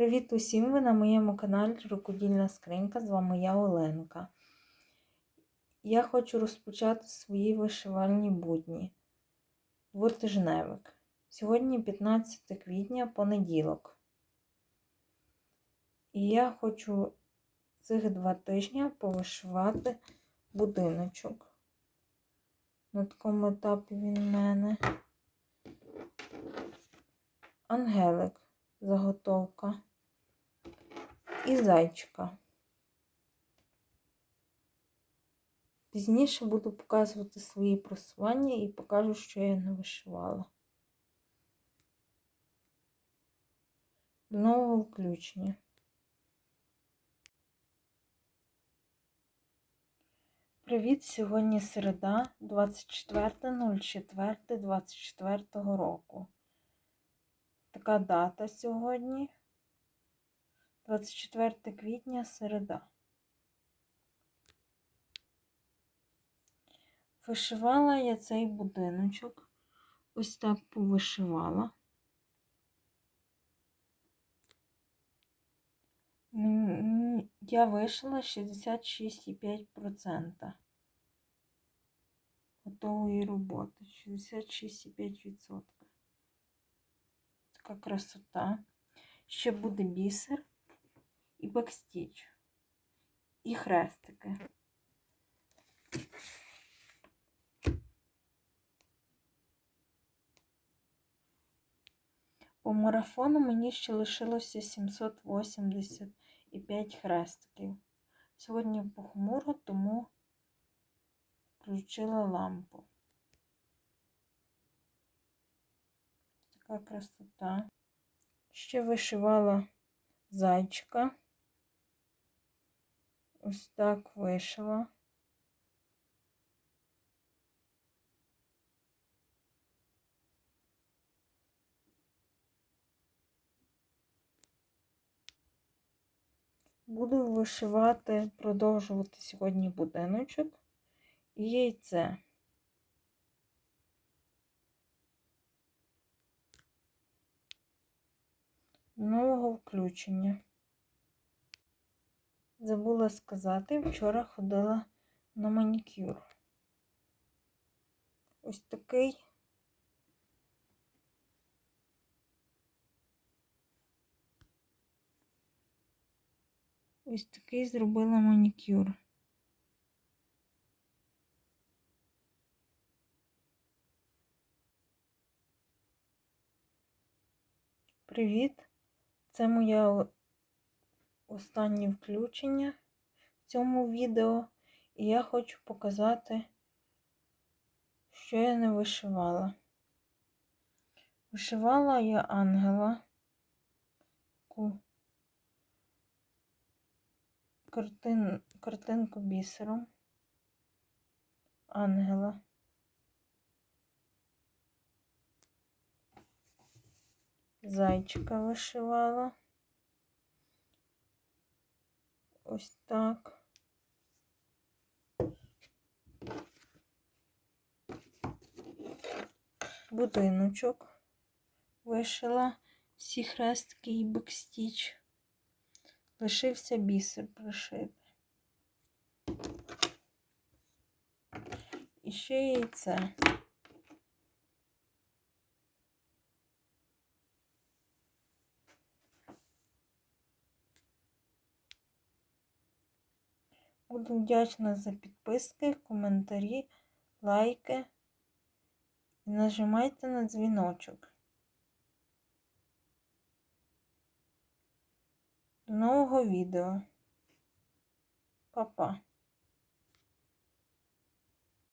Привіт усім! Ви на моєму каналі Рукодільна Скринька. З вами я Оленка. Я хочу розпочати свої вишивальні будні. Двотижневик. Сьогодні 15 квітня, понеділок. І я хочу цих два тижні повишивати будиночок. На такому етапі він в мене. Ангелик заготовка і зайчика. Пізніше буду показувати свої просування і покажу, що я не вишивала. До нового включення. Привіт! Сьогодні середа, 24.04.24 року. Така дата сьогодні. 24 квітня середа. Вишивала я цей будиночок. Ось так повишивала. Я вишила 66,5% готової роботи. 66,5%. Така красота. Ще буде бісер і бекстіч, і хрестики. По марафону мені ще лишилося 785 хрестиків. Сьогодні похмуро, тому включила лампу. Така красота. Ще вишивала зайчика. Ось так вишила. Буду вишивати, продовжувати сьогодні будиночок і яйце. Нового включення. Забула сказати, вчора ходила на манікюр. Ось такий. Ось такий зробила манікюр. Привіт! Це моя останнє включення в цьому відео, і я хочу показати, що я не вишивала. Вишивала я ангела, таку картин, картинку бісером, ангела. Зайчика вишивала. Ось так. Будиночок вишила всі хрестки і бекстіч. Лишився бісер пришити. І ще яйце. Буду вдячна за підписки, коментарі, лайки і нажимайте на дзвіночок. До нового відео. Па-па!